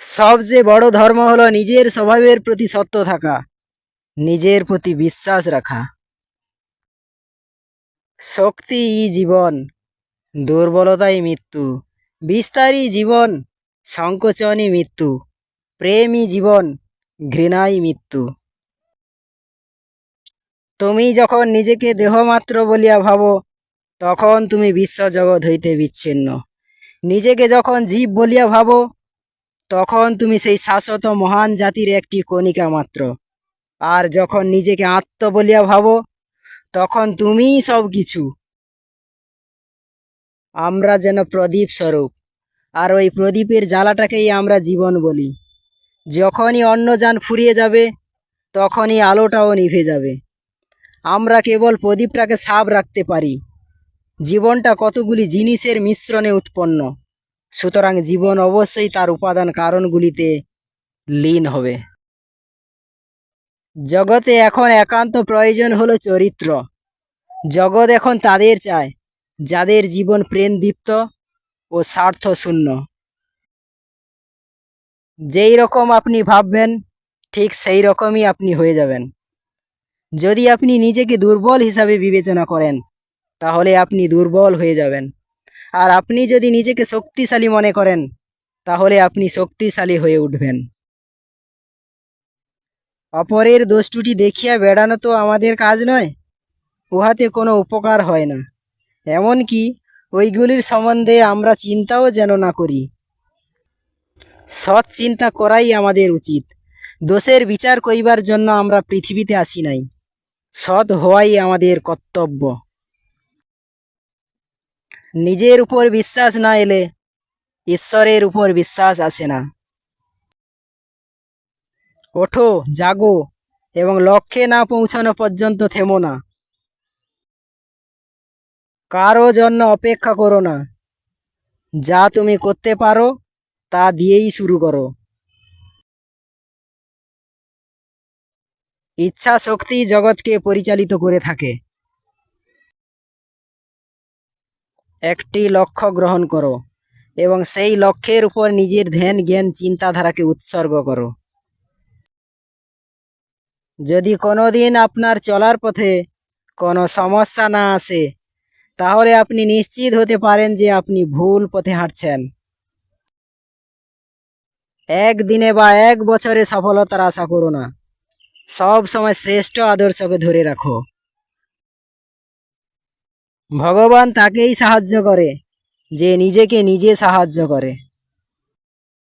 সবচেয়ে বড় ধর্ম হলো নিজের স্বভাবের প্রতি সত্য থাকা, নিজের প্রতি বিশ্বাস রাখা। শক্তিই জীবন, দুর্বলতাই মৃত্যু বিস্তারই জীবন, সংকোচনই মৃত্যু প্রেমই জীবন, ঘৃণাই মৃত্যু। তুমি যখন নিজেকে দেহমাত্র বলিয়া ভাবো, তখন তুমি বিশ্বজগৎ হইতে বিচ্ছিন্ন। নিজেকে যখন জীব বলিয়া ভাবো তখন তুমি সেই শাশ্বত মহান জাতির একটি কণিকা মাত্র। আর যখন নিজেকে আত্ম বলিয়া ভাবো, তখন তুমিই সব কিছু আমরা যেন প্রদীপ স্বরূপ, আর ওই প্রদীপের জ্বালাটাকেই আমরা জীবন বলি। যখনই অন্নযান ফুরিয়ে যাবে, তখনই আলোটাও নিভে যাবে। আমরা কেবল প্রদীপটাকে সাব রাখতে পারি। জীবনটা কতগুলি জিনিসের মিশ্রণে উৎপন্ন। সুতরাং জীবন অবশ্যই তার উপাদান কারণগুলিতে লীন হবে। জগতে এখন একান্ত প্রয়োজন হলো চরিত্র। জগৎ এখন তাদের চায়, যাদের জীবন প্রেমদীপ্ত ও স্বার্থ শূন্য। যেই রকম আপনি ভাববেন, ঠিক সেই রকমই আপনি হয়ে যাবেন। যদি আপনি নিজেকে দুর্বল হিসাবে বিবেচনা করেন, তাহলে আপনি দুর্বল হয়ে যাবেন। আর আপনি যদি নিজেকে শক্তিশালী মনে করেন, তাহলে আপনি শক্তিশালী হয়ে উঠবেন। অপরের দোষটুটি দেখিয়া বেড়ানো তো আমাদের কাজ নয়, উহাতে কোনো উপকার হয় না। এমনকি ওইগুলির সম্বন্ধে আমরা চিন্তাও যেন না করি। সৎ চিন্তা করাই আমাদের উচিত। দোষের বিচার করিবার জন্য আমরা পৃথিবীতে আসি নাই। সৎ হওয়াই আমাদের কর্তব্য। নিজের উপর বিশ্বাস না এলে ঈশ্বরের উপর বিশ্বাস আসে না। ওঠো, জাগো এবং লক্ষ্যে না পৌঁছানো পর্যন্ত থেমো না। কারও জন্য অপেক্ষা করো না। যা তুমি করতে পারো, তা দিয়েই শুরু করো। ইচ্ছা শক্তি জগৎকে পরিচালিত করে থাকে। একটি লক্ষ্য গ্রহণ করো এবং সেই লক্ষ্যের উপর নিজের ধ্যান, জ্ঞান, চিন্তাধারাকে উৎসর্গ করো। যদি কোনো দিন আপনার চলার পথে কোনো সমস্যা না আসে, তাহলে আপনি নিশ্চিত হতে পারেন যে আপনি ভুল পথে হাঁটছেন। একদিনে বা এক বছরে সফলতার আশা করো না। সব সময় শ্রেষ্ঠ আদর্শকে ধরে রাখো। ভগবান তাকেই সাহায্য করে যে নিজেকে নিজে সাহায্য করে।